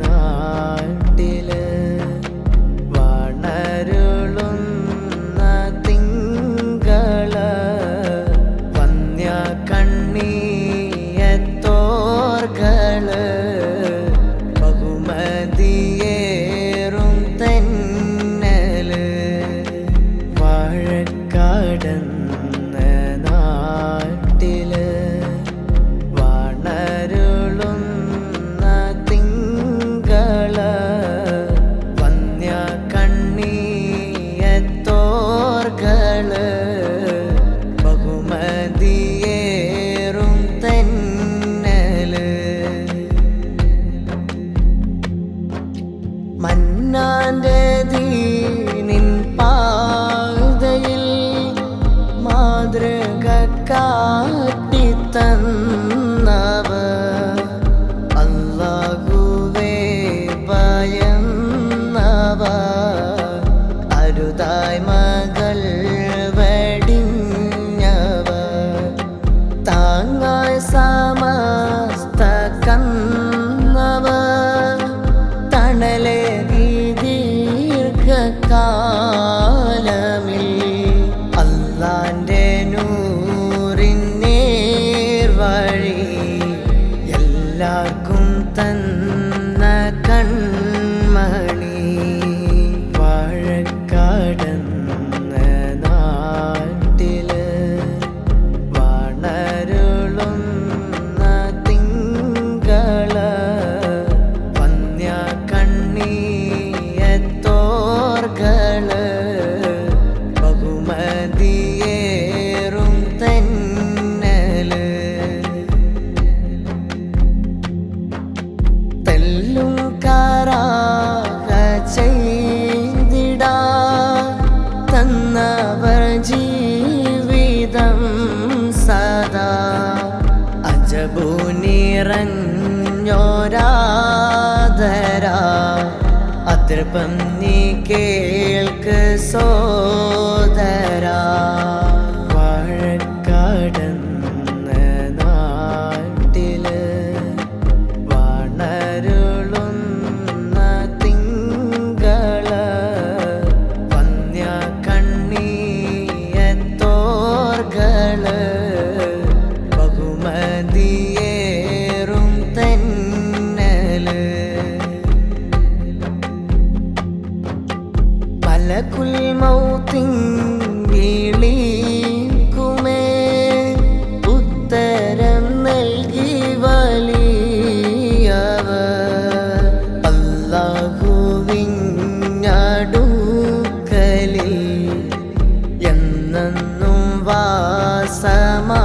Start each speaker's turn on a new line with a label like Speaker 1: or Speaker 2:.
Speaker 1: നാട്ടിൽ വണരുളുന്ന തിങ്കള വന്യ കണ്ണിയത്തോർകൾ ബഹുമതിയേറും തെന്നൽ വാഴക്കാടന്ന മന്നാന്റെ ദീനിൻ പാതയിൽ മാതൃക കാട്ടിത്തന്നവ അല്ലാഹുവേ ഭയന്നവ അരുതായ് മകൾ വെടിഞ്ഞവ താങ്ങായി സമസ്ത എല്ലാവർക്കും തന്ന നിറഞ്ഞോരാധരാ അതൃപം നീ കേൾക്ക് സോദരാ. മൗത്തിൻ വിളിക്കുമേ. ഉത്തരം നൽകി വലിയവ അല്ലാഹുവിഞ്ഞടുക്കലിൽ എന്നെന്നും വാസമാ